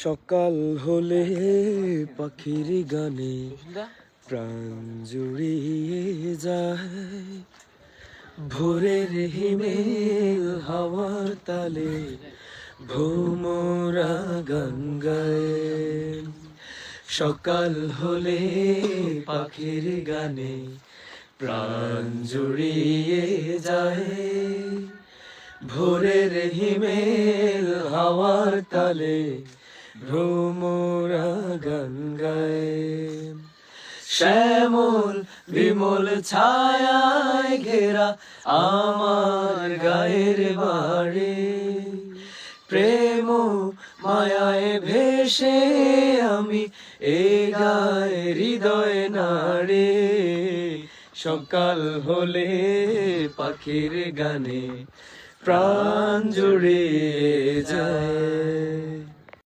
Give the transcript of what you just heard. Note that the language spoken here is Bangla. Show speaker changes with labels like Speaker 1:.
Speaker 1: সকাল হলে পাখির গানে প্রাণ জুড়িয়ে যায়। ভোরের হিমেল হাওয়ার তালে ভোমরা গান গায়। সকাল হলে পাখির গানে প্রাণ জুড়িয়ে যায়। ভোরের হিমেল হাওয়ার তালে ভ্রমরা গান গায় শ্যামল বিমল ছায়ায় ঘেরা আমার গায়ের বাড়ি। প্রেম মায়ায় ভেসে আমি এ গায়ে হৃদয় নাড়ে। সকাল হলে পাখির গানে প্রাণ জুড়ে যায়।